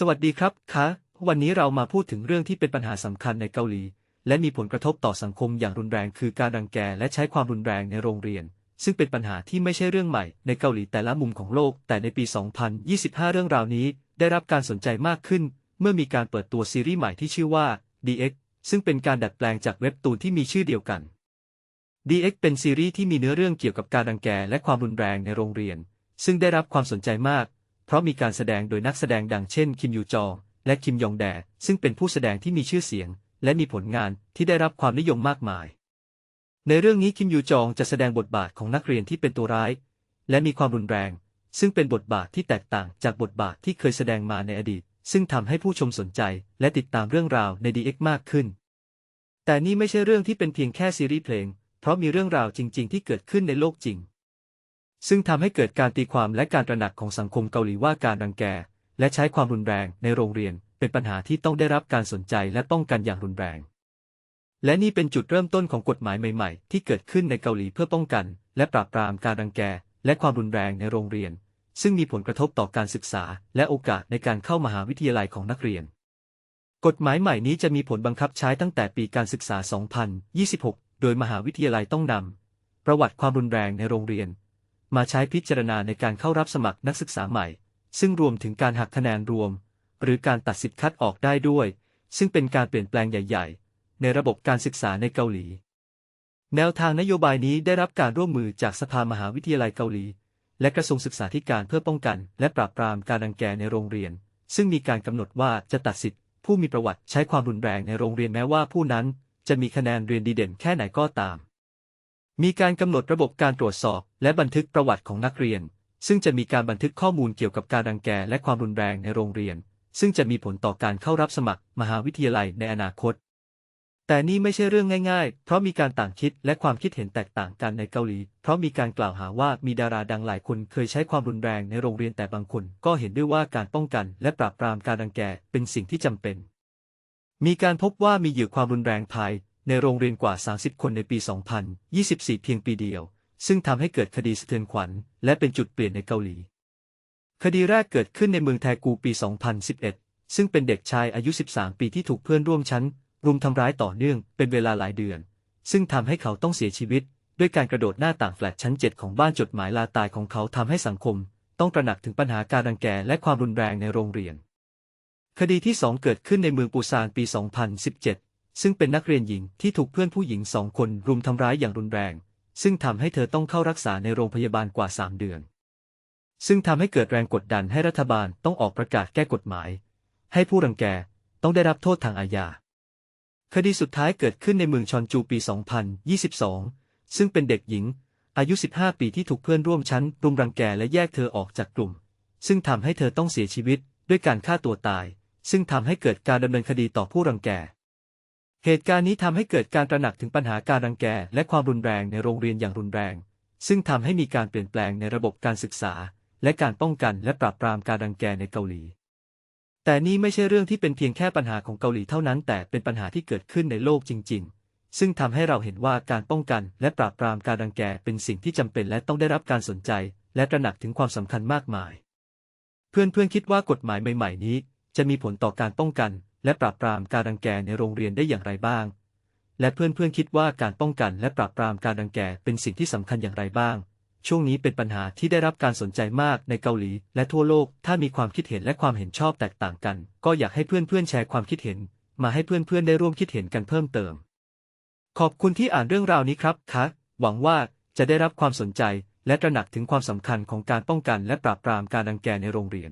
สวัสดีครับคะวันนี้เรามาพูดถึงเรื่องที่เป็นปัญหาสำคัญในเกาหลี และมีผลกระทบต่อสังคมอย่างรุนแรง คือการรังแกและใช้ความรุนแรงในโรงเรียน ซึ่งเป็นปัญหาที่ไม่ใช่เรื่องใหม่ในเกาหลีแต่ละมุมของโลก แต่ในปี 2025 เรื่องราวนี้ได้รับการสนใจมากขึ้น เมื่อมีการเปิดตัวซีรีส์ใหม่ที่ชื่อว่า DX ซึ่งเป็นการดัดแปลงจากเว็บตูนที่มีชื่อเดียวกัน DX เป็นซีรีส์ที่มีเนื้อเรื่องเกี่ยวกับการรังแกและความรุนแรงในโรงเรียน ซึ่งได้รับความสนใจมาก เพราะมีการแสดงโดยนักแสดงดังเช่น คิมยูจองและคิมยองแด ซึ่งเป็นผู้แสดงที่มีชื่อเสียง และมีผลงานที่ได้รับความนิยมมากมาย ในเรื่องนี้คิมยูจองจะแสดงบทบาทของนักเรียนที่เป็นตัวร้าย และมีความรุนแรง ซึ่งเป็นบทบาทที่แตกต่างจากบทบาทที่เคยแสดงมาในอดีต ซึ่งทำให้ผู้ชมสนใจและติดตามเรื่องราวใน DX มากขึ้น แต่นี่ไม่ใช่เรื่องที่เป็นเพียงแค่ซีรีส์เพลง เพราะมีเรื่องราวจริง ๆ ที่เกิดขึ้นในโลกจริง ซึ่งทำให้เกิดการตีความและการตระหนักของสังคมเกาหลีว่าการรังแก และใช้ความรุนแรงในโรงเรียน เป็นปัญหาที่ต้องได้รับการสนใจและป้องกันอย่างรุนแรง และนี่เป็นจุดเริ่มต้นของกฎหมายใหม่ ๆ ที่เกิดขึ้นในเกาหลีเพื่อป้องกัน และปราบปรามการรังแก และความรุนแรงในโรงเรียน ซึ่งมีผลกระทบต่อการศึกษา และโอกาสในการเข้ามหาวิทยาลัยของนักเรียนกฎหมายใหม่นี้จะมีผลบังคับใช้ตั้งแต่ปีการศึกษา 2026 โดยมหาวิทยาลัยต้องนำ ประวัติความรุนแรงในโรงเรียน มาใช้พิจารณาในการเข้ารับสมัครนักศึกษาใหม่ ซึ่งรวมถึงการหักคะแนนรวม หรือการตัดสิทธิ์คัดออกได้ด้วย ซึ่งเป็นการเปลี่ยนแปลงใหญ่ ๆ ในระบบการศึกษาในเกาหลี แนวทางนโยบายนี้ได้รับการร่วมมือจากสภามหาวิทยาลัยเกาหลี และกระทรวงศึกษาธิการเพื่อป้องกัน และปราบปรามการรังแกในโรงเรียน ซึ่งมีการกำหนดว่าจะตัดสิทธิ์ผู้มีประวัติใช้ความรุนแรงในโรงเรียนแม้ว่าผู้นั้น จะมีคะแนนเรียนดีเด่นแค่ไหนก็ตาม มีการกำหนดระบบการตรวจสอบ และบันทึกประวัติของนักเรียน ซึ่งจะมีการบันทึกข้อมูลเกี่ยวกับการรังแกและความรุนแรงในโรงเรียน ซึ่งจะมีผลต่อการเข้ารับสมัครมหาวิทยาลัยในอนาคต แต่นี่ไม่ใช่เรื่องง่ายๆ เพราะมีการต่างคิดและความคิดเห็นแตกต่างกันในเกาหลี เพราะมีการกล่าวหาว่ามีดาราดังหลายคนเคยใช้ความรุนแรงในโรงเรียนแต่บางคนก็เห็นด้วยว่าการป้องกัน และปราบปรามการรังแกเป็นสิ่งที่จำเป็นมีการพบว่ามีเหยื่อความรุนแรงภาย ในโรงเรียนกว่า 30 คนในปี 2024 เพียงปีเดียว ซึ่งทำให้เกิดคดีสะเทือนขวัญ และเป็นจุดเปลี่ยนในเกาหลี คดีแรกเกิดขึ้นในเมืองแทกูปี 2011 ซึ่งเป็นเด็กชายอายุ 13 ปีที่ถูกเพื่อนร่วมชั้น รุมทำร้ายต่อเนื่องเป็นเวลาหลายเดือน ซึ่งทำให้เขาต้องเสียชีวิต ด้วยการกระโดดหน้าต่างแฟลตชั้น 7 ของบ้านจดหมายลาตายของเขาทำให้สังคม ต้องตระหนักถึงปัญหาการรังแกและความรุนแรงในโรงเรียน คดีที่ 2 เกิดขึ้นในเมืองปูซานปี 2017 ซึ่งเป็นนักเรียนหญิงที่ถูกเพื่อนผู้หญิงสองคนรุมทำร้ายอย่างรุนแรง ซึ่งทำให้เธอต้องเข้ารักษาในโรงพยาบาลกว่า 3 เดือน ซึ่งทำให้เกิดแรงกดดันให้รัฐบาลต้องออกประกาศแก้กฎหมาย ให้ผู้รังแกต้องได้รับโทษทางอาญา คดีสุดท้ายเกิดขึ้นในเมืองชอนจูปี 2022 ซึ่งเป็นเด็กหญิง อายุ 15 ปีที่ถูกเพื่อนร่วมชั้นรุมรังแกและแยกเธอออกจากกลุ่ม ซึ่งทำให้เธอต้องเสียชีวิตด้วยการฆ่าตัวตาย ซึ่งทำให้เกิดการดำเนินคดีต่อผู้รังแก เหตุการณ์นี้ทำให้เกิดการตระหนักถึงปัญหาการรังแกและความรุนแรงในโรงเรียนอย่างรุนแรง ซึ่งทำให้มีการเปลี่ยนแปลงในระบบการศึกษา และการป้องกันและปราบปรามการรังแกในเกาหลี แต่นี่ไม่ใช่เรื่องที่เป็นเพียงแค่ปัญหาของเกาหลีเท่านั้น แต่เป็นปัญหาที่เกิดขึ้นในโลกจริง ๆ ซึ่งทำให้เราเห็นว่าการป้องกันและปราบปรามการรังแกเป็นสิ่งที่จำเป็นและต้องได้รับการสนใจ และตระหนักถึงความสำคัญมากมาย เพื่อนๆคิดว่ากฎหมายใหม่ ๆ นี้ จะมีผลต่อการป้องกัน และปราบปรามการรังแกในโรงเรียนได้อย่างไรบ้าง และเพื่อนๆคิดว่าการป้องกันและปราบปรามการรังแกเป็นสิ่งที่สำคัญอย่างไรบ้าง ช่วงนี้เป็นปัญหาที่ได้รับการสนใจมากในเกาหลี และทั่วโลก ถ้ามีความคิดเห็นและความเห็นชอบแตกต่างกัน ก็อยากให้เพื่อนๆแชร์ความคิดเห็น มาให้เพื่อนๆได้ร่วมคิดเห็นกันเพิ่มเติม ขอบคุณที่อ่านเรื่องราวนี้ครับคะหวังว่าจะได้รับความสนใจและตระหนักถึงความสำคัญของการป้องกันและปราบปรามการรังแกในโรงเรียน